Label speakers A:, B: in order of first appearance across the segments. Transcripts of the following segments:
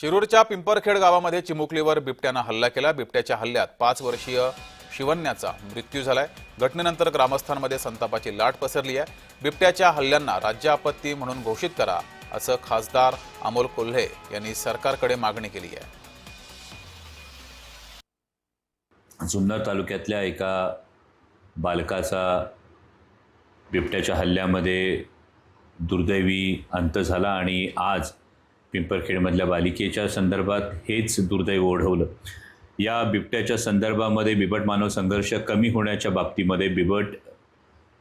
A: शिरूरच्या पिंपरखेड गावामध्ये चिमुकलीवर बिबट्यानं हल्ला केला. बिबट्याच्या हल्ल्यात पाच वर्षीय शिवन्याचा मृत्यू झालाय. घटनेनंतर ग्रामस्थांमध्ये संतापाची लाट पसरली आहे. बिबट्याच्या हल्ल्यांना राज्य आपत्ती म्हणून घोषित करा असं खासदार अमोल कोल्हे यांनी सरकारकडे मागणी केली आहे.
B: जुन्नर तालुक्यातल्या एका बालकाचा बिबट्याच्या हल्ल्यामध्ये दुर्दैवी अंत झाला आणि आज पिंपरखेडमधल्या बालिकेच्या संदर्भात हेच दुर्दैव ओढवलं. या बिबट्याच्या संदर्भामध्ये बिबट मानव संघर्ष कमी होण्याच्या बाबतीमध्ये बिबट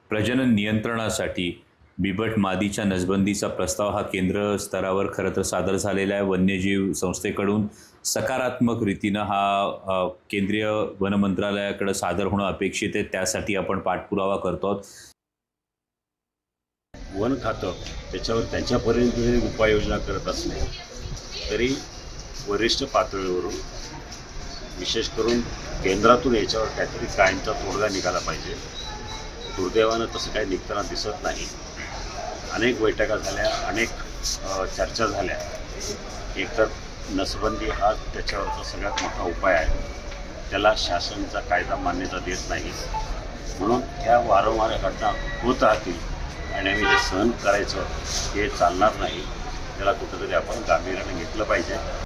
B: प्रजनन नियंत्रणासाठी बिबट मादीच्या नसबंदीचा प्रस्ताव हा केंद्र स्तरावर खरं तर सादर झालेला आहे. वन्यजीव संस्थेकडून सकारात्मक रीतीनं हा केंद्रीय वन मंत्रालयाकडं सादर होणं अपेक्षित आहे. त्यासाठी आपण पाठपुरावा करतो आहोत.
C: वन खातं त्याच्यावर त्यांच्यापर्यंत जरी उपाययोजना करत असले तरी वरिष्ठ पातळीवरून विशेष करून केंद्रातून याच्यावर काहीतरी कायमचा तोडगा निघाला पाहिजे. दुर्दैवानं तसं काही निघताना दिसत नाही. अनेक बैठका झाल्या अनेक चर्चा झाल्या. एकतर नसबंदी हा त्याच्यावरचा सगळ्यात मोठा उपाय आहे. त्याला शासनचा कायदा मान्यता देत नाही. म्हणून ह्या वारंवार घटना होत राहतील. आणि आम्ही जे सहन करायचं हे चालणार नाही. त्याला कुठंतरी आपण गांभीर्याने घेतलं पाहिजे.